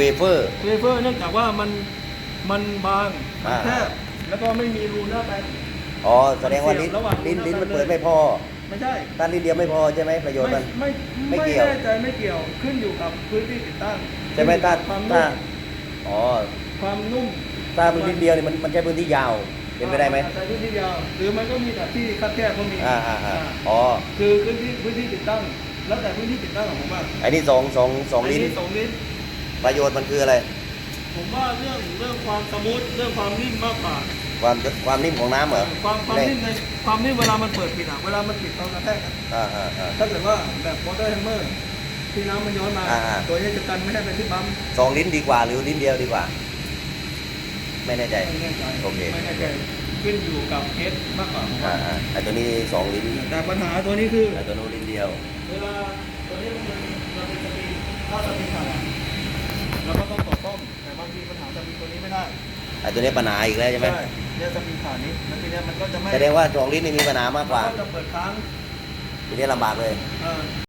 เวเฟอร์ เวเฟอร์เนื่องจากว่ามันมันบางมันอ่า แคบแล้วก็ไม่มีรูหน้าแปลงอ๋อแสดงว่าลิ้นระหว่างลิ้นลิ้นมันเลยเปิดไม่พอไม่ใช่ถ้าลิ้นเดียวไม่พอใช่ไหมประโยชน์มัน ไม่ไม่ไม่เกี่ยว แน่ใจไม่เกี่ยวขึ้นอยู่กับพื้นที่ติดตั้งใช่ไหมถ้าความถ้านุ่มอ๋อความนุ่มถ้ามันลิ้นเดียวเนี่ยมันมันใช้พื้นที่ยาวเป็นไปได้ไหมใช้พื้นที่ยาวหรือมันก็มีแต่ที่คับแคบก็มีอ่าอ่าอ่าอ่าอ๋อคือพื้นที่พื้นที่ติดตั้ง แล้วแต่พื้นที่ติดตั้งของผมว่าไอ้นี่สองสองสองลิ้นสองลิ้น ประโยชน์มันคืออะไร ผมว่าเรื่องเรื่องความสมูทเรื่องความนิ่มมากกว่าความความนิ่มของน้ำเหรอความความในนิ่มในความนิ่มเวลามันเปิดปิดอะเวลามันปิดตอนกระแทกอะอ่าอ่าอ่า ถ้าเกิดว่าแบบวอเตอร์แฮมเมอร์ที่น้ำมันย้อนมาอ่าอ่า ตัวนี้จะกันไม่ให้เป็นที่ปั๊มสองลิ้นดีกว่า หรือลิ้นเดียวดีกว่า ไม่แน่ใจ ไม่แน่ใจโอเค ไม่แน่ใจขึ้นอยู่กับเคสมากกว่าผมอ่าว่าอ่าไอ้ตัวนี้สองลิ้นแต่ปัญหาตัวนี้คือ ไอ้ตัวนู้นลิ้นเดียว เวลาตัวนี้มันเป็นมันเป็นสปริงถ้าสปริงขาด ตัวนี้ไม่ได้ไอ้ตัวนี้ปัญหาอีกแล้วใช่ไหมเนี่ยสปริงขาดนี้แล้วทีเนี้ยมันก็จะไม่แสดงว่าสองลิ้นนี่มีปัญหามากกว่ามันก็จะเปิดค้างทีนี้ลำบากเลย เออ